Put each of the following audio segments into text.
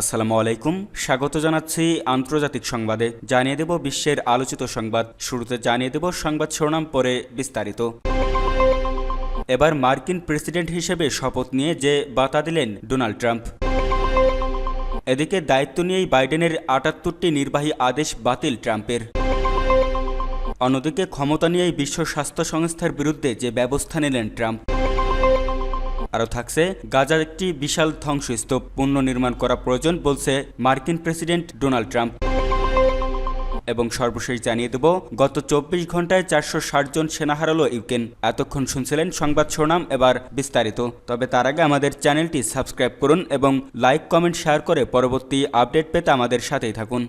আসসালামু আলাইকুম। স্বাগত জানাচ্ছি আন্তর্জাতিক সংবাদে। জানিয়ে দেব বিশ্বের আলোচিত সংবাদ। শুরুতে জানিয়ে দেব সংবাদ শিরোনাম পরে বিস্তারিত। এবার মার্কিন প্রেসিডেন্ট হিসেবে শপথ নিয়ে যে বাতা দিলেন ডোনাল্ড ট্রাম্প। এদিকে দায়িত্ব নিয়েই বাইডেনের আটাত্তরটি নির্বাহী আদেশ বাতিল ট্রাম্পের। অন্যদিকে ক্ষমতা নিয়েই বিশ্ব স্বাস্থ্য সংস্থার বিরুদ্ধে যে ব্যবস্থা নিলেন ট্রাম্প। আরও থাকছে, গাজার একটি বিশাল ধ্বংসস্তূপ পুনর্নির্মাণ করা প্রয়োজন বলছে মার্কিন প্রেসিডেন্ট ডোনাল্ড ট্রাম্প। এবং সর্বশেষ জানিয়ে দেব, গত চব্বিশ ঘন্টায় চারশো ষাট জন সেনা হারালো ইউক্রেন। এতক্ষণ শুনছিলেন সংবাদ শোনাম এবার বিস্তারিত। তবে তার আগে আমাদের চ্যানেলটি সাবস্ক্রাইব করুন এবং লাইক, কমেন্ট, শেয়ার করে পরবর্তী আপডেট পেতে আমাদের সাথেই থাকুন।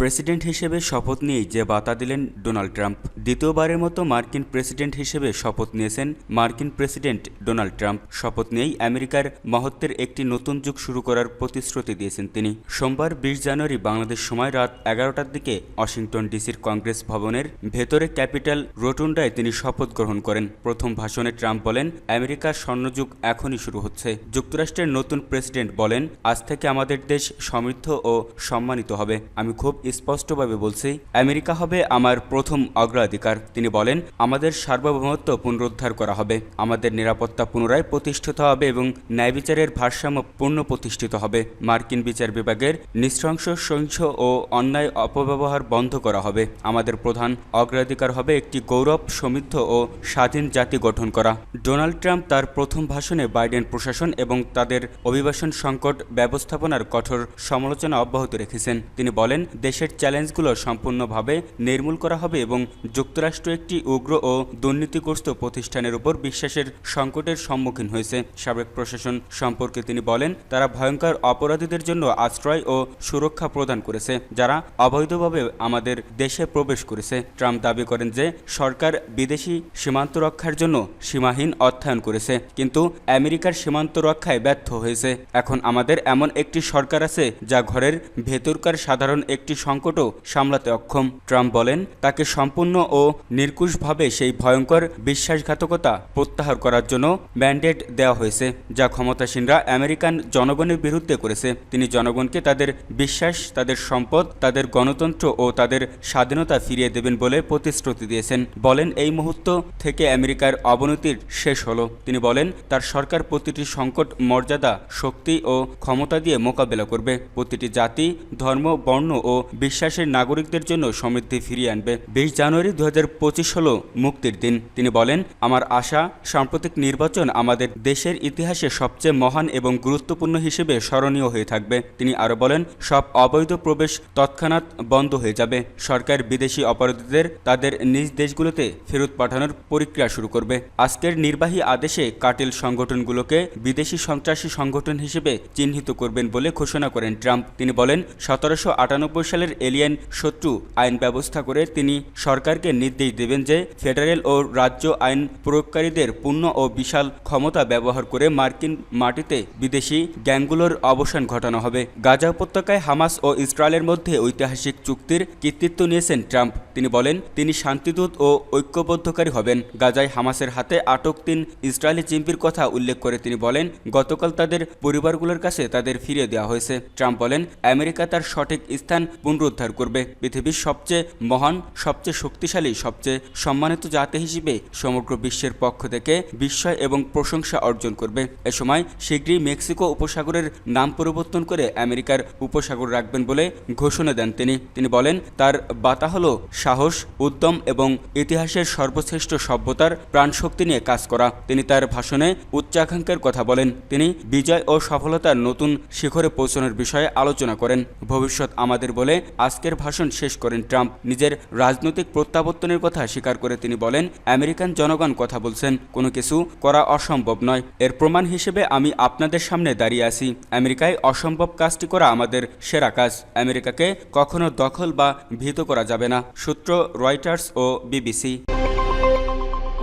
প্রেসিডেন্ট হিসেবে শপথ নিয়েই যে বাতা দিলেন ডোনাল্ড ট্রাম্প। দ্বিতীয়বারের মতো মার্কিন প্রেসিডেন্ট হিসেবে শপথ নিয়েছেন মার্কিন প্রেসিডেন্ট ডোনাল্ড ট্রাম্প। শপথ নিয়েই আমেরিকার মহত্বের একটি নতুন যুগ শুরু করার প্রতিশ্রুতি দিয়েছেন তিনি। সোমবার বিশ জানুয়ারি বাংলাদেশ সময় রাত এগারোটার দিকে ওয়াশিংটন ডিসির কংগ্রেস ভবনের ভেতরে ক্যাপিটাল রোটুন্ডায় তিনি শপথ গ্রহণ করেন। প্রথম ভাষণে ট্রাম্প বলেন, আমেরিকার স্বর্ণযুগ এখনই শুরু হচ্ছে। যুক্তরাষ্ট্রের নতুন প্রেসিডেন্ট বলেন, আজ থেকে আমাদের দেশ সমৃদ্ধ ও সম্মানিত হবে। আমি খুব স্পষ্টভাবে বলছি, আমেরিকা হবে আমার প্রথম অগ্রাধিকার। তিনি বলেন, আমাদের সার্বভৌমত্ব পুনরুদ্ধার করা হবে, আমাদের নিরাপত্তা পুনরায় প্রতিষ্ঠিত হবে এবং ন্যায় বিচারের ভারসাম্য পূর্ণ প্রতিষ্ঠিত হবে। মার্কিন বিচার বিভাগের নৃশংস সহিংস ও অন্যায় অপব্যবহার বন্ধ করা হবে। আমাদের প্রধান অগ্রাধিকার হবে একটি গৌরব, সমৃদ্ধ ও স্বাধীন জাতি গঠন করা। ডোনাল্ড ট্রাম্প তার প্রথম ভাষণে বাইডেন প্রশাসন এবং তাদের অভিবাসন সংকট ব্যবস্থাপনার কঠোর সমালোচনা অব্যাহত রেখেছেন। তিনি বলেন দেশের চ্যালেঞ্জগুলো সম্পূর্ণভাবে নির্মূল করা হবে এবং যুক্তরাষ্ট্র একটি উগ্র ও দুর্নীতিগ্রস্ত প্রতিষ্ঠানের উপর বিশ্বাসের সংকটের সম্মুখীন হয়েছে। সাবেক প্রশাসন সম্পর্কে তিনি বলেন, তারা ভয়ঙ্কর অপরাধীদের জন্য আশ্রয় ও সুরক্ষা প্রদান করেছে, যারা অবৈধভাবে আমাদের দেশে প্রবেশ করেছে। ট্রাম্প দাবি করেন যে, সরকার বিদেশি সীমান্ত রক্ষার জন্য সীমাহীন অর্থায়ন করেছে, কিন্তু আমেরিকার সীমান্ত রক্ষায় ব্যর্থ হয়েছে। এখন আমাদের এমন একটি সরকার আছে, যা ঘরের ভেতরকার সাধারণ একটি সংকটও সামলাতে অক্ষম। ট্রাম্প বলেন, তাকে সম্পূর্ণ ও নির্কুশভাবে সেই ভয়ঙ্কর বিশ্বাসঘাতকতা প্রত্যাহার করার জন্য ম্যান্ডেট দেওয়া হয়েছে, যা ক্ষমতাসীনরা আমেরিকান জনগণের বিরুদ্ধে করেছে। তিনি জনগণকে তাদের বিশ্বাস, তাদের সম্পদ, তাদের গণতন্ত্র ও তাদের স্বাধীনতা ফিরিয়ে দেবেন বলে প্রতিশ্রুতি দিয়েছেন। বলেন, এই মুহূর্ত থেকে আমেরিকার অবনতির শেষ হলো। তিনি বলেন, তার সরকার প্রতিটি সংকট, মর্যাদা, শক্তি ও ক্ষমতা দিয়ে মোকাবেলা করবে। প্রতিটি জাতি, ধর্ম, বর্ণ ও বিশ্বাসের নাগরিকদের জন্য সমৃদ্ধি ফিরিয়ে আনবে। বিশ জানুয়ারি দু হাজার পঁচিশ হল মুক্তির দিন। তিনি বলেন, আমার আশা, সাম্প্রতিক নির্বাচন আমাদের দেশের ইতিহাসে সবচেয়ে মহান এবং গুরুত্বপূর্ণ হিসেবে স্মরণীয় হয়ে থাকবে। তিনি আরও বলেন, সব অবৈধ প্রবেশ তৎক্ষণাৎ বন্ধ হয়ে যাবে। সরকার বিদেশি অপরাধীদের তাদের নিজ দেশগুলোতে ফেরত পাঠানোর প্রক্রিয়া শুরু করবে। আজকের নির্বাহী আদেশে কাটিল সংগঠনগুলোকে বিদেশি সন্ত্রাসী সংগঠন হিসেবে চিহ্নিত করবেন বলে ঘোষণা করেন ট্রাম্প। তিনি বলেন, সতেরোশো আটানব্বই সালের এলিয়েন শত্রু আইন ব্যবস্থা করে তিনি সরকারকে নির্দেশ দেবেন যে ফেডারেল ও রাজ্য আইন প্রয়োগকারীদের পূর্ণ ও বিশাল ক্ষমতা ব্যবহার করে মার্কিন মাটিতে বিদেশি গ্যাংগুলোর অবসান ঘটানো হবে। গাজা উপত্যকায় হামাস ও ইসরায়েলের মধ্যে ঐতিহাসিক চুক্তির কৃতিত্ব নিয়েছেন ট্রাম্প। তিনি বলেন, তিনি শান্তিদূত ও ঐক্যবদ্ধকারী হবেন। গাজায় হামাসের হাতে আটক তিন ইসরায়েলি চিম্পির কথা উল্লেখ করে তিনি বলেন, গতকাল তাদের পরিবারগুলোর কাছে তাদের ফিরিয়ে দেওয়া হয়েছে। ট্রাম্প বলেন, আমেরিকা তার সঠিক স্থান পুনরুদ্ধার করবে। পৃথিবীর সবচেয়ে মহান, সবচেয়ে শক্তিশালী, সবচেয়ে সম্মানিত জাতি হিসেবে সমগ্র বিশ্বের পক্ষ থেকে বিস্ময় এবং প্রশংসা অর্জন করবে। এ সময় শীঘ্রই মেক্সিকো উপসাগরের নাম পরিবর্তন করে আমেরিকার উপসাগর রাখবেন বলে ঘোষণা দেন তিনি। তিনি বলেন, তার বাতা হল সাহস, উদ্যম এবং ইতিহাসের সর্বশ্রেষ্ঠ সভ্যতার প্রাণশক্তি নিয়ে কাজ করা। তিনি তার ভাষণে উচ্চাকাঙ্ক্ষার কথা বলেন। তিনি বিজয় ও সফলতার নতুন শিখরে পৌঁছানোর বিষয়ে আলোচনা করেন। ভবিষ্যৎ আমাদের বলে আজকের ভাষণ শেষ করেন ট্রাম্প। নিজের রাজনৈতিক প্রত্যাবর্তনের কথা স্বীকার করে তিনি বলেন, আমেরিকান জনগণ কথা বলছেন, কোনো কিছু করা অসম্ভব নয়। এর প্রমাণ হিসেবে আমি আপনাদের সামনে দাঁড়িয়ে আছি। আমেরিকায় অসম্ভব কাজটি করা আমাদের সেরা কাজ। আমেরিকাকে কখনো দখল বা ভীত করা যাবে না। সূত্র রয়টার্স ও বিবিসি।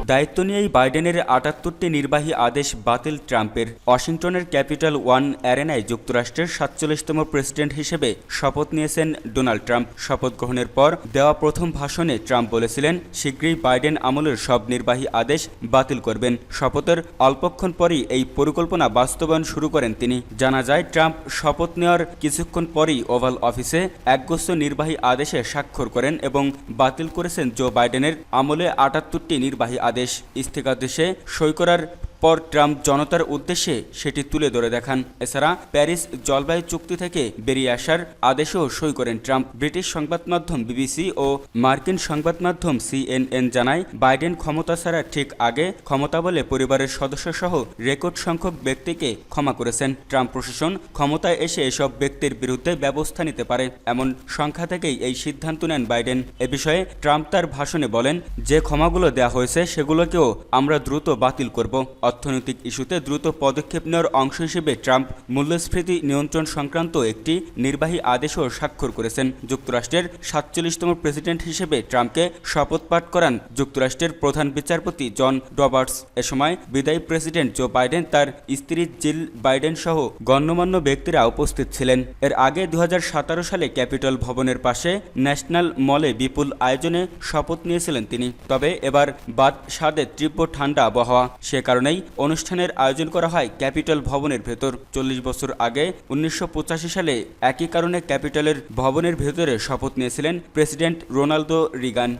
দায়িত্ব নিয়েই বাইডেনের আটাত্তরটি নির্বাহী আদেশ বাতিল ট্রাম্পের। ওয়াশিংটনের ক্যাপিটাল ওয়ান অ্যারেনায় যুক্তরাষ্ট্রের সাতচল্লিশতম প্রেসিডেন্ট হিসেবে শপথ নিয়েছেন ডোনাল্ড ট্রাম্প। শপথ গ্রহণের পর দেওয়া প্রথম ভাষণে ট্রাম্প বলেছিলেন, শীঘ্রই বাইডেন আমলের সব নির্বাহী আদেশ বাতিল করবেন। শপথের অল্পক্ষণ পরই এই পরিকল্পনা বাস্তবায়ন শুরু করেন তিনি। জানা যায়, ট্রাম্প শপথ নেওয়ার কিছুক্ষণ পরই ওভাল অফিসে একগুচ্ছ নির্বাহী আদেশে স্বাক্ষর করেন এবং বাতিল করেছেন জো বাইডেনের আমলে আটাত্তরটি নির্বাহী আদেশ। স্থিতাদেশে সই করার পর ট্রাম্প জনতার উদ্দেশ্যে সেটি তুলে ধরে দেখান। এছাড়া প্যারিস জলবায়ু চুক্তি থেকে বেরিয়ে আসার আদেশেও সই করেন ট্রাম্প। ব্রিটিশ সংবাদ মাধ্যম বিবিসি ও মার্কিন সংবাদ মাধ্যম সিএনএন জানায়, বাইডেন ক্ষমতা ছাড়া ঠিক আগে ক্ষমতা বলে পরিবারের সদস্য সহ রেকর্ড সংখ্যক ব্যক্তিকে ক্ষমা করেছেন। ট্রাম্প প্রশাসন ক্ষমতায় এসে এসব ব্যক্তির বিরুদ্ধে ব্যবস্থা নিতে পারে, এমন সংখ্যা থেকেই এই সিদ্ধান্ত নেন বাইডেন। এ বিষয়ে ট্রাম্প তার ভাষণে বলেন, যে ক্ষমাগুলো দেওয়া হয়েছে সেগুলোকেও আমরা দ্রুত বাতিল করব। অর্থনৈতিক ইস্যুতে দ্রুত পদক্ষেপ নেওয়ার অংশ হিসেবে ট্রাম্প মূল্যস্ফীতি নিয়ন্ত্রণ সংক্রান্ত একটি নির্বাহী আদেশও স্বাক্ষর করেছেন। যুক্তরাষ্ট্রের সাতচল্লিশতম প্রেসিডেন্ট হিসেবে ট্রাম্পকে শপথ পাঠ করান যুক্তরাষ্ট্রের প্রধান বিচারপতি জন রবার্টস। এ সময় বিদায়ী প্রেসিডেন্ট জো বাইডেন, তার স্ত্রী জিল বাইডেন সহ গণ্যমান্য ব্যক্তিরা উপস্থিত ছিলেন। এর আগে দুহাজার সতেরো সালে ক্যাপিটল ভবনের পাশে ন্যাশনাল মলে বিপুল আয়োজনে শপথ নিয়েছিলেন তিনি। তবে এবার বাদ সাদে তীব্র ঠান্ডা আবহাওয়া। সে কারণেই অনুষ্ঠানের আয়োজন করা হয় ক্যাপিটাল ভবনের ভেতর। চল্লিশ বছর আগে উনিশশো পঁচাশি সালে একই কারণে ক্যাপিটালের ভবনের ভেতরে শপথ নিয়েছিলেন প্রেসিডেন্ট রোনালদো রিগান।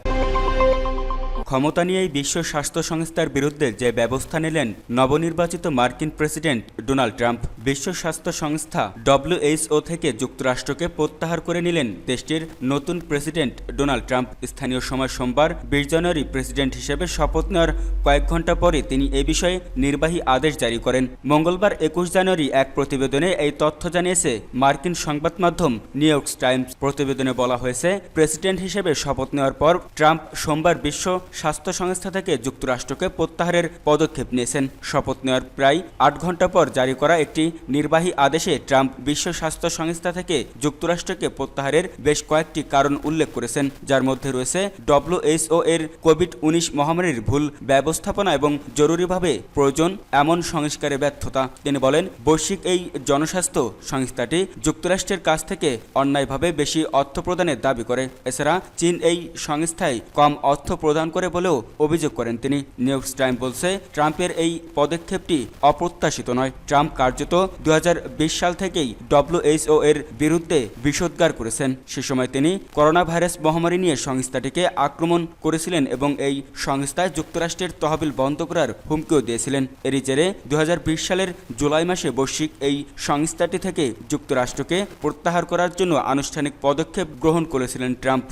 ক্ষমতা নিয়েই বিশ্ব স্বাস্থ্য সংস্থার বিরুদ্ধে যে ব্যবস্থা নিলেন নবনির্বাচিত মার্কিন প্রেসিডেন্ট ডোনাল্ড ট্রাম্প, বিশ্ব স্বাস্থ্য সংস্থা ডব্লিউএইচও থেকে যুক্তরাষ্ট্রকে প্রত্যাহার করে নিলেন দেশটির নতুন প্রেসিডেন্ট ডোনাল্ড ট্রাম্প। স্থানীয় সময় সোমবার বিশ জানুয়ারি প্রেসিডেন্ট হিসেবে শপথ নেওয়ার কয়েক ঘণ্টা পরে তিনি এ বিষয়ে নির্বাহী আদেশ জারি করেন। মঙ্গলবার একুশ জানুয়ারি এক প্রতিবেদনে এই তথ্য জানিয়েছে মার্কিন সংবাদ মাধ্যম নিউ ইয়র্ক টাইমস। প্রতিবেদনে বলা হয়েছে, প্রেসিডেন্ট হিসেবে শপথ নেওয়ার পর ট্রাম্প সোমবার বিশ্ব স্বাস্থ্য সংস্থা থেকে যুক্তরাষ্ট্রকে প্রত্যাহারের পদক্ষেপ নিয়েছেন। শপথ নেওয়ার প্রায় আট ঘণ্টা পর জারি করা একটি নির্বাহী আদেশে ট্রাম্প বিশ্ব স্বাস্থ্য সংস্থা থেকে যুক্তরাষ্ট্রকে প্রত্যাহারের বেশ কয়েকটি কারণ উল্লেখ করেছেন, যার মধ্যে রয়েছে ডব্লিউএইচও এর কোভিড উনিশ মহামারীর ভুল ব্যবস্থাপনা এবং জরুরিভাবে প্রয়োজন এমন সংস্কারে ব্যর্থতা। তিনি বলেন, বৈশ্বিক এই জনস্বাস্থ্য সংস্থাটি যুক্তরাষ্ট্রের কাছ থেকে অন্যায়ভাবে বেশি অর্থ প্রদানের দাবি করে। এছাড়া চীন এই সংস্থায় কম অর্থ প্রদান করে বলেও অভিযোগ করেন তিনি। নিউজ টাইম বলছে, ট্রাম্পের এই পদক্ষেপটি অপ্রত্যাশিত নয়। ট্রাম্প কার্যত দু হাজার বিশ সাল থেকেই ডব্লিউএইচও এর বিরুদ্ধে বিষোদ্গার করেছেন। সে সময় তিনি করোনা ভাইরাস মহামারী নিয়ে সংস্থাটিকে আক্রমণ করেছিলেন এবং এই সংস্থায় যুক্তরাষ্ট্রের তহবিল বন্ধ করার হুমকিও দিয়েছিলেন। এরই জেরে দু হাজার বিশ সালের জুলাই মাসে বৈশ্বিক এই সংস্থাটি থেকে যুক্তরাষ্ট্রকে প্রত্যাহার করার জন্য আনুষ্ঠানিক পদক্ষেপ গ্রহণ করেছিলেন ট্রাম্প।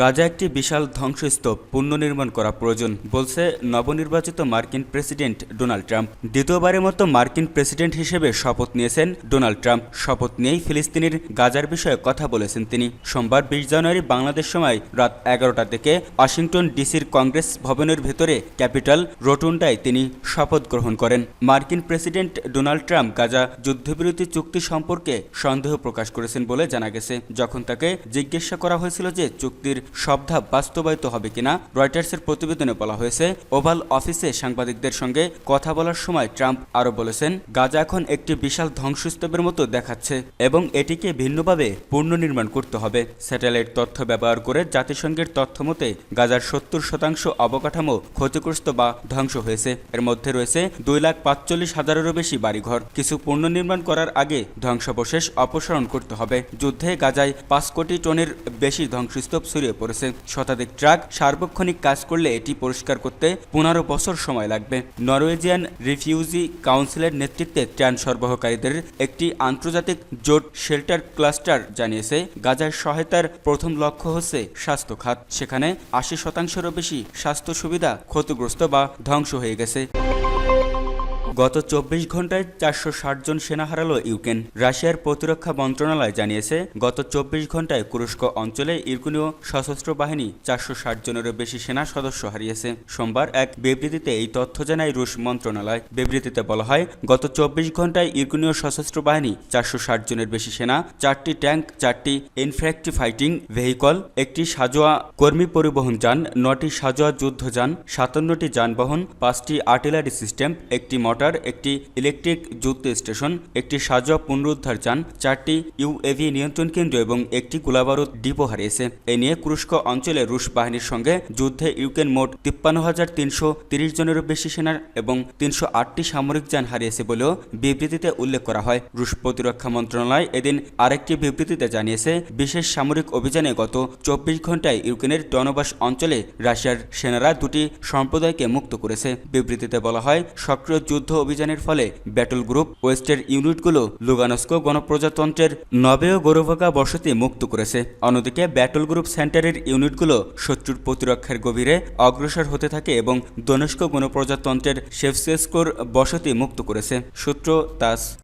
গাজা একটি বিশাল ধ্বংসস্তূপ পুনর্নির্মাণ করা প্রয়োজন, বলছে নবনির্বাচিত মার্কিন প্রেসিডেন্ট ডোনাল্ড ট্রাম্প। দ্বিতীয়বারের মতো মার্কিন প্রেসিডেন্ট হিসেবে শপথ নিয়েছেন ডোনাল্ড ট্রাম্প। শপথ নিয়েই ফিলিস্তিনের গাজার বিষয়ে কথা বলেছেন তিনি। সোমবার বিশ জানুয়ারি বাংলাদেশ সময় রাত এগারোটা থেকে ওয়াশিংটন ডিসির কংগ্রেস ভবনের ভেতরে ক্যাপিটাল রোটুন্ডায় তিনি শপথ গ্রহণ করেন। মার্কিন প্রেসিডেন্ট ডোনাল্ড ট্রাম্প গাজা যুদ্ধবিরতি চুক্তি সম্পর্কে সন্দেহ প্রকাশ করেছেন বলে জানা গেছে। যখন তাকে জিজ্ঞাসা করা হয়েছিল যে চুক্তির সব ধাপ বাস্তবায়িত হবে কিনা রয়টার্সের প্রতিবেদনে বলা হয়েছে, ওভাল অফিসে সাংবাদিকদের সঙ্গে কথা বলার সময় ট্রাম্প আরও বলেছেন, গাজা এখন একটি বিশাল ধ্বংসস্তূপের মতো দেখাচ্ছে এবং এটিকে ভিন্নভাবে পুনর্নির্মাণ করতে হবে। স্যাটেলাইট তথ্য ব্যবহার করে জাতিসংঘের তথ্য মতে, গাজার সত্তর শতাংশ অবকাঠামো ক্ষতিগ্রস্ত বা ধ্বংস হয়েছে। এর মধ্যে রয়েছে দুই লাখ পাঁচচল্লিশ হাজারেরও বেশি বাড়িঘর। কিছু পুনর্নির্মাণ করার আগে ধ্বংসাবশেষ অপসারণ করতে হবে। যুদ্ধে গাজায় পাঁচ কোটি টনের বেশি ধ্বংসস্তূপ ছড়িয়ে পড়েছে। শতাধিক ট্রাক সার্বক্ষণিক কাজ করলে এটি পরিষ্কার করতে পনেরো বছর সময় লাগবে। নরওয়েজিয়ান রিফিউজি কাউন্সিলের নেতৃত্বে ত্রাণ সরবরাহকারীদের একটি আন্তর্জাতিক জোট শেল্টার ক্লাস্টার জানিয়েছে, গাজার সহায়তার প্রথম লক্ষ্য হচ্ছে স্বাস্থ্য খাত। সেখানে আশি শতাংশেরও বেশি স্বাস্থ্য সুবিধা ক্ষতিগ্রস্ত বা ধ্বংস হয়ে গেছে। গত চব্বিশ ঘন্টায় চারশো ষাট জন সেনা হারালো ইউক্রেন। রাশিয়ার প্রতিরক্ষা মন্ত্রণালয় জানিয়েছে, গত চব্বিশ ঘন্টায় কুরস্ক অঞ্চলে ইউক্রেনীয় সশস্ত্র বাহিনী চারশো ষাট জনেরও বেশি সেনা সদস্য হারিয়েছে। সোমবার এক বিবৃতিতে এই তথ্য জানায় রুশ মন্ত্রণালয়। বিবৃতিতে বলা হয়, গত চব্বিশ ঘন্টায় ইউক্রেনীয় সশস্ত্র বাহিনী চারশো ষাট জনের বেশি সেনা, চারটি ট্যাঙ্ক, চারটি ইনফ্যাক্টি ফাইটিং ভেহিকল, একটি সাজোয়া কর্মী পরিবহন যান, নটি সাজোয়া যুদ্ধযান সাতান্নটি যানবাহন, পাঁচটি আর্টিলারি সিস্টেম, একটি মোটর একটি ইলেকট্রিক যুদ্ধ স্টেশন, একটি সাজোয়া পুনরুদ্ধার যান, চারটি ইউএভি নিয়ন্ত্রণ কেন্দ্র এবং একটি গোলাবারুদ ডিপো হারিয়েছে। এ নিয়ে কুরস্ক অঞ্চলে রুশ বাহিনীর সঙ্গে যুদ্ধে ইউক্রেন মোট তিপ্পান্ন হাজার তিনশো তিরিশ জনেরও বেশি সেনা এবং তিনশো আটটি সামরিক যান হারিয়েছে বলেও বিবৃতিতে উল্লেখ করা হয়। রুশ প্রতিরক্ষা মন্ত্রণালয় এদিন আরেকটি বিবৃতিতে জানিয়েছে, বিশেষ সামরিক অভিযানে গত চব্বিশ ঘন্টায় ইউক্রেনের ডনবাস অঞ্চলে রাশিয়ার সেনারা দুটি সম্প্রদায়কে মুক্ত করেছে। বিবৃতিতে বলা হয়, সক্রিয় যুদ্ধ অভিযানের ফলে ব্যাটল গ্রুপ ওয়েস্টের ইউনিটগুলো লুগানস্ক গণপ্রজাতন্ত্রের নবেও গৌরভাগা বসতি মুক্ত করেছে। অন্যদিকে ব্যাটল গ্রুপ সেন্টারের ইউনিটগুলো শত্রুর প্রতিরক্ষার গভীরে অগ্রসর হতে থাকে এবং দনস্ক গণপ্রজাতন্ত্রের শেফসেস্কোর বসতি মুক্ত করেছে। সূত্র তাস।